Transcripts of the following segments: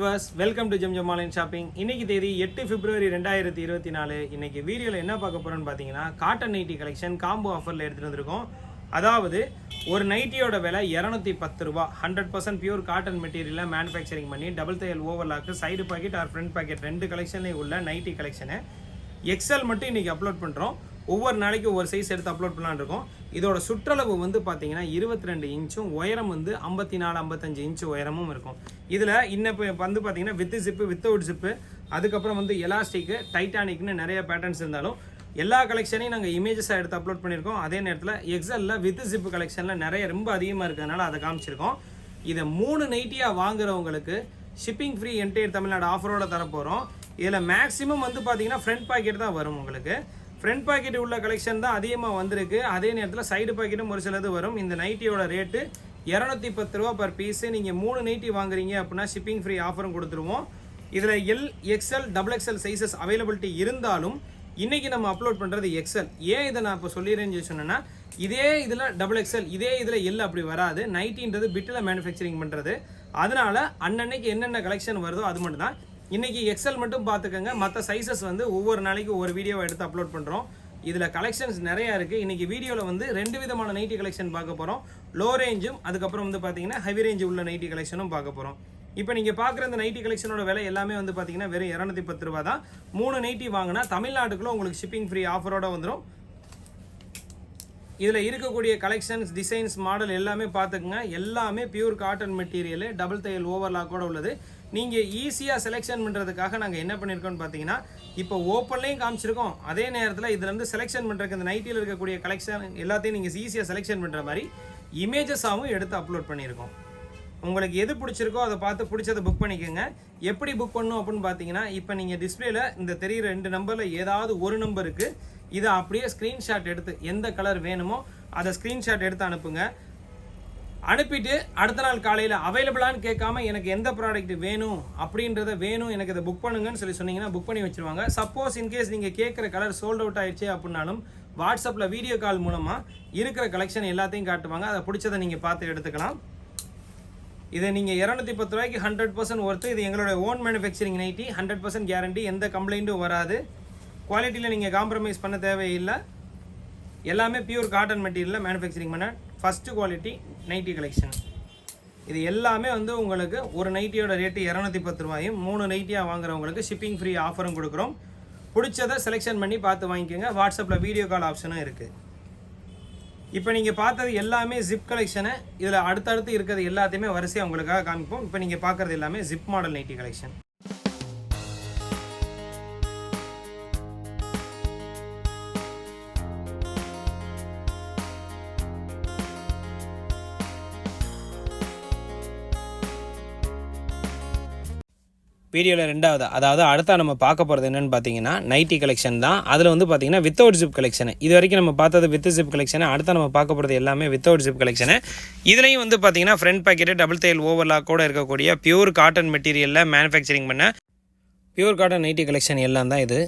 Viewers welcome to Zamzam online shopping இன்னைக்கு தேதி எட்டு பிப்ரவரி ரெண்டாயிரத்தி இருபத்தி நாலு. இன்னைக்கு வீடியோவில் என்ன பார்க்க போகிறோன்னு பார்த்தீங்கன்னா காட்டன் நைட்டி கலெக்ஷன் காம்போ ஆஃபரில் எடுத்துகிட்டு வந்திருக்கோம். அதாவது ஒரு நைட்டியோட விலை இரநூத்தி பத்து ரூபா. ஹண்ட்ரட் பர்சன்ட் பியூர் காட்டன் மெட்டீரியலில் மேனுஃபேக்சரிங் பண்ணி டபுள் தையல் overlock side pocket or front pocket ரெண்டு கலெக்ஷன்லேயும் உள்ள நைட்டி கலெக்ஷனை எக்ஸல் மட்டும் இன்றைக்கி அப்லோட் பண்ணுறோம் ஒவ்வொரு நாளைக்கு ஒவ்வொரு சைஸ் எடுத்து அப்லோட் பண்ணலான் இருக்கோம். இதோட சுற்றளவு வந்து பார்த்தீங்கன்னா இருபத்தி ரெண்டு இன்ச்சும் உயரம் வந்து ஐம்பத்தி நாலு ஐம்பத்தஞ்சு இன்ச்சு உயரமும் இருக்கும். இதில் இன்னும் இப்போ வந்து பார்த்தீங்கன்னா வித்து ஜிப்பு வித்தவுட் ஜிப்பு அதுக்கப்புறம் வந்து எலாஸ்டிக்கு டைட்டானிக்னு நிறைய பேட்டர்ன்ஸ் இருந்தாலும் எல்லா கலெக்ஷனையும் நாங்கள் இமேஜஸாக எடுத்து அப்லோட் பண்ணியிருக்கோம். அதே நேரத்தில் எக்ஸலில் வித் ஜிப்பு கலெக்ஷனில் நிறைய ரொம்ப அதிகமாக இருக்கிறதுனால அதை காமிச்சிருக்கோம். இதை மூணு நைட்டியாக வாங்குறவங்களுக்கு ஷிப்பிங் ஃப்ரீ என்டையர் தமிழ்நாடு ஆஃபரோட தரப்போகிறோம் இதில் மேக்ஸிமம் வந்து பார்த்தீங்கன்னா ஃப்ரண்ட் பாக்கெட் தான் வரும் உங்களுக்கு. ஃப்ரண்ட் பாக்கெட் உள்ள கலெக்ஷன் தான் அதிகமாக வந்திருக்கு. அதே நேரத்தில் சைடு பாக்கெட்டும் ஒரு சிலது வரும். இந்த நைட்டியோட ரேட்டு இரநூத்தி பத்து ரூபா பர் பீஸு நீங்கள் மூணு நைட்டி வாங்குறீங்க அப்படின்னா ஷிப்பிங் ஃப்ரீ ஆஃபரும் கொடுத்துருவோம். இதில் L XL double XL sizes availability இருந்தாலும் இன்றைக்கி நம்ம அப்லோட் பண்ணுறது எக்ஸ்எல் ஏன் இதை நான் இப்போ சொல்லிடுறேன்னு சொன்னேன்னா இதே இதில் டபுள் எக்ஸ்எல் இதே இதில் எல் அப்படி வராது. நைட்டின்றது பிட்டில் மேனுஃபேக்சரிங் பண்ணுறது அதனால அன்னன்னைக்கு என்னென்ன கலெக்ஷன் வருதோ அது மட்டும்தான். இன்றைக்கி எக்ஸல் மட்டும் பார்த்துக்கோங்க. மற்ற சைஸஸ் வந்து ஒவ்வொரு நாளைக்கு ஒவ்வொரு வீடியோவை எடுத்து அப்லோட் பண்ணுறோம் இதில் கலெக்ஷன்ஸ் நிறையா இருக்குது இன்றைக்கி வீடியோவில் வந்து ரெண்டு விதமான நைட்டி கலெக்ஷன் பார்க்க போகிறோம் லோ ரேஞ்சும் அதுக்கப்புறம் வந்து பார்த்தீங்கன்னா ஹெவி ரேஞ்சு உள்ள நைட்டி கலெக்ஷனும் பார்க்க போகிறோம் இப்போ நீங்கள் பார்க்குற இந்த நைட்டி கலெக்ஷனோட விலை எல்லாமே வந்து பார்த்தீங்கன்னா வெறும் இரநூத்தி பத்து ரூபா தான். மூணு நைட்டி வாங்கினா தமிழ்நாட்டுக்குள்ள உங்களுக்கு ஷிப்பிங் ஃப்ரீ ஆஃபரோட வந்துடும் இதில் இருக்கக்கூடிய கலெக்ஷன்ஸ் டிசைன்ஸ் மாடல் எல்லாமே பார்த்துக்குங்க. எல்லாமே பியூர் காட்டன் மெட்டீரியலு டபுள் தையல் ஓவர்லாக்கோட உள்ளது. நீங்கள் ஈஸியாக செலெக்ஷன் பண்ணுறதுக்காக நாங்கள் என்ன பண்ணியிருக்கோம்னு பார்த்தீங்கன்னா இப்போ ஓப்பன்லேயும் காமிச்சிருக்கோம். அதே நேரத்தில் இதுலேருந்து செலெக்ஷன் பண்ணுறதுக்கு இந்த நைட்டியில் இருக்கக்கூடிய கலெக்ஷன் எல்லாத்தையும் நீங்கள் ஈஸியாக செலெக்ஷன் பண்ணுற மாதிரி இமேஜஸாகவும் எடுத்து அப்லோட் பண்ணியிருக்கோம் உங்களுக்கு எது பிடிச்சிருக்கோ அதை பார்த்து பிடிச்சதை புக் பண்ணிக்கோங்க. எப்படி புக் பண்ணணும் அப்படின்னு பார்த்தீங்கன்னா இப்போ நீங்கள் டிஸ்பிளேல இந்த தெரியிற ரெண்டு நம்பரில் ஏதாவது ஒரு நம்பருக்கு இதை அப்படியே ஸ்க்ரீன்ஷாட் எடுத்து எந்த கலர் வேணுமோ அதை ஸ்க்ரீன்ஷாட் எடுத்து அனுப்புங்க. அனுப்பிட்டு அடுத்த நாள் காலையில் அவைலபிளான்னு கேட்காம எனக்கு எந்த ப்ராடக்ட் வேணும் அப்படின்றத வேணும் எனக்கு இதை புக் பண்ணுங்கன்னு சொல்லி சொன்னீங்கன்னா புக் பண்ணி வச்சுருவாங்க. சப்போஸ் இன்கேஸ் நீங்கள் கேட்குற கலர் சோல்ட் அவுட் ஆயிடுச்சு அப்படின்னாலும் வாட்ஸ்அப்பில் வீடியோ கால் மூலமாக இருக்கிற கலெக்ஷன் எல்லாத்தையும் காட்டுவாங்க. அதை பிடிச்சதை நீங்கள் பார்த்து எடுத்துக்கலாம். இதை நீங்கள் இரநூத்தி பத்து ரூபாய்க்கு ஹண்ட்ரட் பர்சன்ட் ஒர்த்து இது எங்களோட own manufacturing nighty hundred percent guarantee எந்த கம்ப்ளைண்ட்டும் வராது. குவாலிட்டியில் நீங்கள் காம்ப்ரமைஸ் பண்ண தேவையில்லை. எல்லாமே பியூர் காட்டன் மெட்டீரியலில் மேனுஃபேக்சரிங் பண்ண ஃபஸ்ட்டு குவாலிட்டி நைட்டி கலெக்ஷன் இது எல்லாமே வந்து உங்களுக்கு ஒரு நைட்டியோட ரேட்டு இரநூத்தி பத்து ரூபாயும் மூணு நைட்டியாக வாங்குறவங்களுக்கு ஷிப்பிங் ஃப்ரீ ஆஃபரும் கொடுக்குறோம். பிடிச்சதை செலெக்ஷன் பண்ணி பார்த்து வாங்கிக்கோங்க. வாட்ஸ்அப்பில் வீடியோ கால் ஆப்ஷனும் இருக்குது இப்போ நீங்கள் பார்த்தது எல்லாமே ஜிப் கலெக்ஷனை இதில் அடுத்தடுத்து இருக்கிறது எல்லாத்தையுமே வரிசையாக உங்களுக்காக காமிப்போம். இப்போ நீங்கள் பார்க்குறது எல்லாமே ஜிப் மாடல் நைட்டி கலெக்ஷன் வீடியோவில் ரெண்டாவது அதாவது அடுத்தா நம்ம பார்க்க போகிறது என்னென்னு பார்த்தீங்கன்னா நைட்டி கலெக்ஷன் தான். அதில் வந்து பார்த்தீங்கன்னா வித்தவுட் ஜிப் கலெக்ஷன் இது வரைக்கும் நம்ம பார்த்தது வித் ஜிப் கலெக்ஷன் அடுத்த நம்ம பார்க்க போகிறது எல்லாமே வித்தவுட் ஜிப் கலெக்ஷன் இதுலேயும் வந்து பார்த்தீங்கன்னா ஃப்ரண்ட் பாக்கெட்டு டபுள் தையல் ஓவர்லாக்கோட இருக்கக்கூடிய பியூர் காட்டன் மெட்டீரியலில் மேனுஃபேக்சரிங் பண்ண பியூர் காட்டன் நைட்டி கலெக்ஷன் எல்லாம் தான் இது.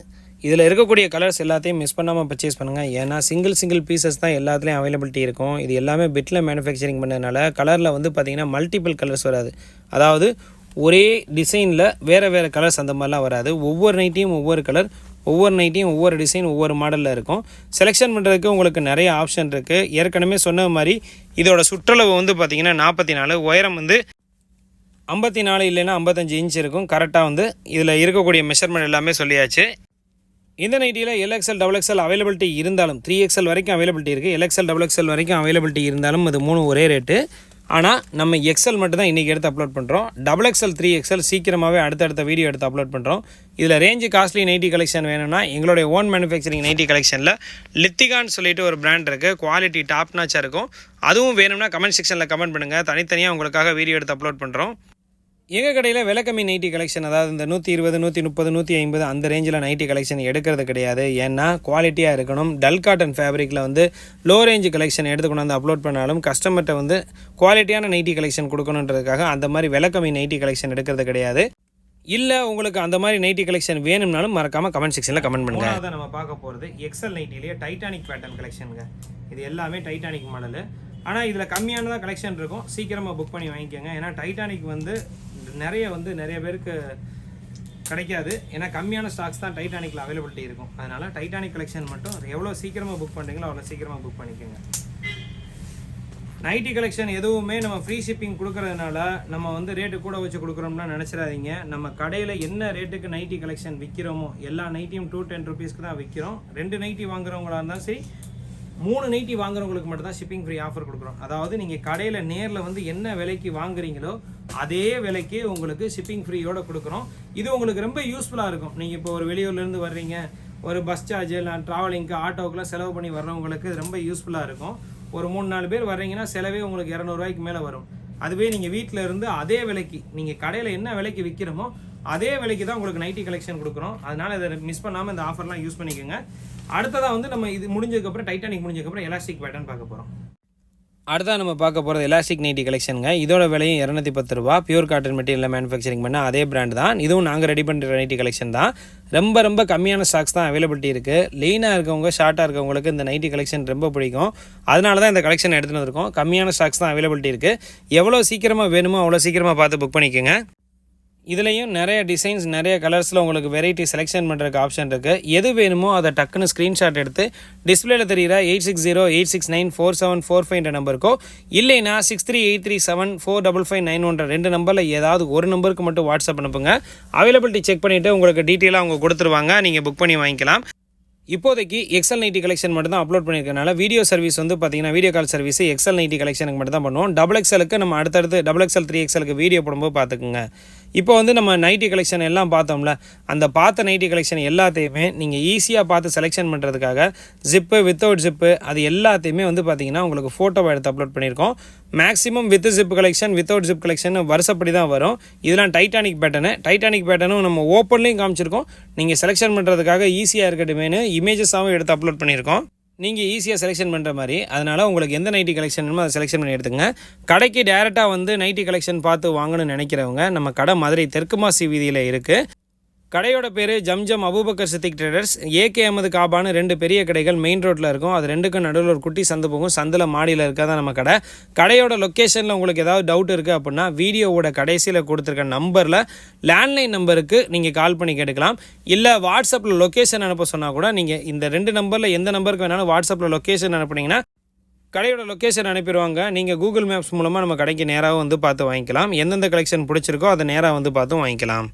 இதில் இருக்கக்கூடிய கலர்ஸ் எல்லாத்தையும் மிஸ் பண்ணாமல் பர்ச்சேஸ் பண்ணுங்கள் ஏன்னா சிங்கிள் சிங்கிள் பீசஸ் தான் எல்லாத்துலேயும் அவைலபிலிட்டி இருக்கும். இது எல்லாமே பிட்டில் மேனுஃபேக்சரிங் பண்ணதுனால கலரில் வந்து பார்த்திங்கன்னா மல்டிபிள் கலர்ஸ் வராது. அதாவது ஒரே டிசைனில் வேறு வேறு கலர்ஸ் அந்த மாதிரிலாம் வராது. ஒவ்வொரு நைட்டையும் ஒவ்வொரு கலர் ஒவ்வொரு நைட்டியும் ஒவ்வொரு டிசைன் ஒவ்வொரு மாடலில் இருக்கும். செலெக்ஷன் பண்ணுறதுக்கு உங்களுக்கு நிறைய ஆப்ஷன் இருக்குது ஏற்கனவே சொன்ன மாதிரி இதோட சுற்றளவு வந்து பார்த்திங்கன்னா நாற்பத்தி நாலு உயரம் வந்து ஐம்பத்தி நாலு இல்லைன்னா ஐம்பத்தஞ்சு இன்ச் இருக்கும். கரெக்டாக வந்து இதில் இருக்கக்கூடிய மெஷர்மெண்ட் எல்லாமே சொல்லியாச்சு. இந்த நைட்டியில் L XL double XL availability இருந்தாலும் த்ரீ எக்ஸ்எல் வரைக்கும் அவைலபிலிட்டி இருக்குது எல்எக்ஸ்எல் டபுள் எக்ஸ்எல் வரைக்கும் அவைலபிலிட்டி இருந்தாலும் அது மூணு ஒரே ரேட்டு ஆனால் நம்ம எக்ஸல் மட்டும் தான் இன்றைக்கி எடுத்து அப்லோட் பண்ணுறோம் டபுள் எக்ஸ்எல் த்ரீ எக்ஸ்எல் சீக்கிரமாகவே அடுத்தடுத்த வீடியோ எடுத்து அப்லோட் பண்ணுறோம் இதில் ரேஞ்சு காஸ்ட்லி நைட்டி கலெக்ஷன் வேணும்னா எங்களுடைய ஓன் மேனுஃபேக்சரிங் நைட்டி கலெக்ஷனில் லித்திகான்னு சொல்லிட்டு ஒரு பிராண்ட் இருக்குது குவாலிட்டி டாப் நாச்சாக இருக்கும். அதுவும் வேணும்னா கமெண்ட் செக்ஷனில் கமெண்ட் பண்ணுங்கள் தனித்தனியாக உங்களுக்காக வீடியோ எடுத்து அப்லோட் பண்ணுறோம் எங்கள் கடையில் விலை கம்மி நைட்டி கலெக்ஷன் அதாவது இந்த நூற்றி இருபது நூற்றி முப்பது நூற்றி ஐம்பது அந்த ரேஞ்சில் நைட்டி கலெக்ஷன் எடுக்கிறது கிடையாது. ஏன்னா குவாலிட்டியாக இருக்கணும். டல் காட்டன் ஃபேப்ரிக்கில் வந்து லோ ரேஞ்சு கலெக்ஷன் எடுத்து கொண்டாந்து அப்லோட் பண்ணாலும் கஸ்டமர்கிட்ட வந்து குவாலிட்டியான நைட்டி கலெக்ஷன் கொடுக்கணுன்றதுக்காக அந்த மாதிரி விலை கம்மி நைட்டி கலெக்ஷன் எடுக்கிறது கிடையாது. இல்லை உங்களுக்கு அந்த மாதிரி நைட்டி கலெக்ஷன் வேணும்னாலும் மறக்காமல் கமெண்ட் செக்ஷனில் கமெண்ட் பண்ணுங்கள் அதை நம்ம பார்க்க போகிறது எக்ஸல் நைட்டிலேயே டைட்டானிக் பேட்டர்ன் கலெக்ஷனுங்க இது எல்லாமே டைட்டானிக் மாடலு ஆனால் இதில் கம்மியானதாக கலெக்ஷன் இருக்கும். சீக்கிரமாக புக் பண்ணி வாங்கிக்கோங்க. ஏன்னா டைட்டானிக் வந்து நிறைய வந்து நிறைய பேருக்கு கிடைக்காது. ஏன்னா கம்மியான ஸ்டாக்ஸ் தான் டைட்டானிக்கில் அவைலபிலிட்டி இருக்கும். அதனால் டைட்டானிக் கலெக்ஷன் மட்டும் எவ்வளோ சீக்கிரமாக புக் பண்ணுறீங்களோ அவ்வளோ சீக்கிரமாக புக் பண்ணிக்கோங்க. நைட்டி கலெக்ஷன் எதுவுமே நம்ம ஃப்ரீ ஷிப்பிங் கொடுக்கறதுனால நம்ம வந்து ரேட்டு கூட வச்சு கொடுக்குறோம்னா நினச்சிடாதீங்க. நம்ம கடையில் என்ன ரேட்டுக்கு நைட்டி கலெக்ஷன் விற்கிறோமோ எல்லா நைட்டியும் டூ டென் ருபீஸ்க்கு தான் விற்கிறோம் ரெண்டு நைட்டி வாங்குறவங்களா இருந்தாலும் சரி மூணு நைட்டி வாங்குறவங்களுக்கு மட்டும் தான் ஷிப்பிங் ஃப்ரீ ஆஃபர் கொடுக்குறோம். அதாவது நீங்கள் கடையில் நேரில் வந்து என்ன விலைக்கு வாங்குறீங்களோ அதே விலைக்கு உங்களுக்கு ஷிப்பிங் ஃப்ரீயோடு கொடுக்குறோம். இது உங்களுக்கு ரொம்ப யூஸ்ஃபுல்லாக இருக்கும். நீங்கள் இப்போ ஒரு வெளியூர்லேருந்து வர்றீங்க ஒரு பஸ் சார்ஜ் இல்லை ட்ராவலிங்க்கு ஆட்டோக்கெலாம் செலவு பண்ணி வர்றவங்களுக்கு இது ரொம்ப யூஸ்ஃபுல்லாக இருக்கும். ஒரு மூணு நாலு பேர் வர்றீங்கன்னா செலவே உங்களுக்கு இரநூறுவாய்க்கு மேலே வரும். அதுவே நீங்கள் வீட்டில் இருந்து அதே விலைக்கு நீங்கள் கடையில் என்ன விலைக்கு விற்கிறோமோ அதே விலைக்கு தான் உங்களுக்கு நைட்டி கலெக்ஷன் கொடுக்குறோம். அதனால் இதை மிஸ் பண்ணாமல் இந்த ஆஃபர்லாம் யூஸ் பண்ணிக்கோங்க. அடுத்ததாக வந்து நம்ம இது முடிஞ்சதுக்கப்புறம் டைட்டானிக் முடிஞ்சதுக்கப்புறம் எலாஸ்டிக் பேட்டர்ன் பார்க்க போகிறோம் அடுத்தா நம்ம பார்க்க போகிறது எலாஸ்டிக் நைட்டி கலெக்ஷனுங்க இதோட விலையும் இரநூத்தி பத்து ரூபா. பியூர் காட்டன் மெட்டீரியல் மேனுஃபேக்சரிங் பண்ண அதே பிராண்ட் தான். இதுவும் நாங்கள் ரெடி பண்ணுற நைட்டி கலெக்ஷன் தான். ரொம்ப ரொம்ப கம்மியான ஸ்டாக்ஸ் தான் அவைலபிலிட்டி இருக்குது லீனாக இருக்கவங்க ஷார்ட்டாக இருக்கவங்களுக்கு இந்த நைட்டி கலெக்ஷன் ரொம்ப பிடிக்கும். அதனால தான் இந்த கலெக்ஷன் எடுத்துகிட்டு வந்திருக்கோம். கம்மியான ஸ்டாக்ஸ் தான் அவைலபிலிட்டி இருக்குது எவ்வளோ சீக்கிரமாக வேணுமோ அவ்வளோ சீக்கிரமாக பார்த்து புக் பண்ணிக்கோங்க. இதுலேயும் நிறைய டிசைன்ஸ் நிறைய கலர்ஸில் உங்களுக்கு வெரைட்டி செலெக்ஷன் பண்ணுறதுக்கு ஆப்ஷன் இருக்குது எது வேணுமோ அதை டக்குன்னு ஸ்க்ரீன்ஷாட் எடுத்து டிஸ்பிளேல தெரியுற eight six zero eight six nine four seven four ஃபைவ்ன்ற நம்பருக்கோ இல்லைனா six three eight three seven four double five nine ஒன்ற ரெண்டு நம்பரில் ஏதாவது ஒரு நம்பருக்கு மட்டும் வாட்ஸ்அப் அனுப்புங்க. அவைலபிலிட்டி செக் பண்ணிவிட்டு உங்களுக்கு டீட்டெயிலாக அவங்க கொடுத்துருவாங்க. நீங்கள் புக் பண்ணி வாங்கிக்கலாம். இப்போதைக்கு எக்ஸல் நைட்டி கலெக்ஷன் மட்டும் தான் அப்லோட் பண்ணியிருக்கனால வீடியோ சர்வீஸ் வந்து பார்த்தீங்கன்னா video call service XL nighty கலெக்ஷனுக்கு மட்டும் தான் பண்ணுவோம். டபுள் எக்ஸலுக்கு நம்ம அடுத்தடுத்து டபுள் எக்ஸல் த்ரீ எக்ஸலுக்கு வீடியோ போடும்போது பார்த்துக்குங்க இப்போ வந்து நம்ம நைட்டி கலெக்ஷன் எல்லாம் பார்த்தோம்ல அந்த பார்த்த நைட்டி கலெக்ஷன் எல்லாத்தையுமே நீங்கள் ஈஸியாக பார்த்து செலெக்ஷன் பண்ணுறதுக்காக ஜிப்பு வித்தவுட் ஜிப்பு அது எல்லாத்தையுமே வந்து பார்த்திங்கன்னா உங்களுக்கு ஃபோட்டோவை எடுத்து அப்லோட் பண்ணியிருக்கோம். Maximum with zip collection without zip collection வருஷப்படி தான் வரும். இதெல்லாம் டைட்டானிக் பேட்டர்னு டைட்டானிக் பேட்டர்னும் நம்ம ஓப்பன்லேயும் காமிச்சிருக்கோம். நீங்கள் செலெக்ஷன் பண்ணுறதுக்காக ஈஸியாக இருக்கட்டுமேனு இமேஜஸாகவும் எடுத்து அப்லோட் பண்ணியிருக்கோம். நீங்கள் ஈஸியாக செலெக்ஷன் பண்ணுற மாதிரி அதனால் உங்களுக்கு எந்த நைட்டி கலெக்ஷன் வேணுமோ அதை செலெக்ஷன் பண்ணி எடுத்துங்க கடைக்கு டேரெக்டாக வந்து நைட்டி கலெக்ஷன் பார்த்து வாங்கணும்னு நினைக்கிறவங்க நம்ம கடை மதுரை தெற்கு மாசி வீதியில் இருக்குது கடையோட பேர் ஜம்ஜம் அபூபக்கர் சித்திக் ட்ரேடர்ஸ் ஏகே அமது காபான்னு ரெண்டு பெரிய கடைகள் மெயின் ரோட்டில் இருக்கும். அது ரெண்டுக்கும் நடுவில் ஒரு குட்டி சந்து போகும். சந்தில் மாடியில் இருக்கா நம்ம கடை. கடையோட லொக்கேஷனில் உங்களுக்கு ஏதாவது டவுட் இருக்குது அப்படின்னா வீடியோவோட கடைசியில் கொடுத்துருக்க நம்பரில் லேண்ட்லைன் நம்பருக்கு நீங்கள் கால் பண்ணி கேட்டுக்கலாம். இல்லை வாட்ஸ்அப்பில் லொக்கேஷன் அனுப்ப சொன்னால் கூட நீங்கள் இந்த ரெண்டு நம்பரில் எந்த நம்பருக்கு வேணாலும் வாட்ஸ்அப்பில் லொக்கேஷன் அனுப்புனீங்கன்னா கடையோட லொக்கேஷன் அனுப்பிடுவாங்க. நீங்கள் கூகுள் மேப்ஸ் மூலமாக நம்ம கடைக்கு நேராக வந்து பார்த்து வாங்கிக்கலாம். எந்தெந்த கலெக்ஷன் பிடிச்சிருக்கோ அதை நேராக வந்து பார்த்தும் வாங்கிக்கலாம்.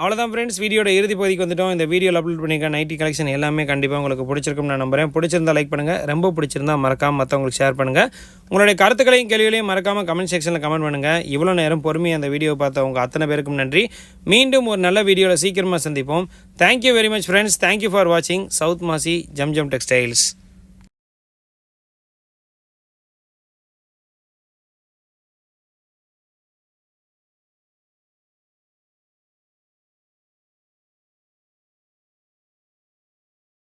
அவ்வளோதான் ஃப்ரெண்ட்ஸ் வீடியோட இறுதி பகுதிக்கு வந்துட்டோம். இந்த வீடியோவில் அப்லோட் பண்ணியிருக்க நைட்டி கலெக்ஷன் எல்லாமே கண்டிப்பாக உங்களுக்கு பிடிச்சிருக்கும் நான் நம்புறேன். பிடிச்சிருந்தா லைக் பண்ணுங்கள் ரொம்ப பிடிச்சிருந்தா மறக்காம மற்றவங்களுக்கு ஷேர் பண்ணுங்கள் உங்களுடைய கருத்துக்களையும் கேள்விகளையும் மறக்காமல் கமெண்ட் செக்ஷனில் கமெண்ட் பண்ணுங்கள் இவ்வளோ நேரம் பொறுமையாக அந்த வீடியோ பார்த்த உங்கள் அத்தனை பேருக்கும் நன்றி. மீண்டும் ஒரு நல்ல வீடியோவில் சீக்கிரமாக சந்திப்போம். Thank you very much friends thank you for வாட்சிங் சவுத் மாசி ஜம் ஜம் டெக்ஸ்டைல்ஸ்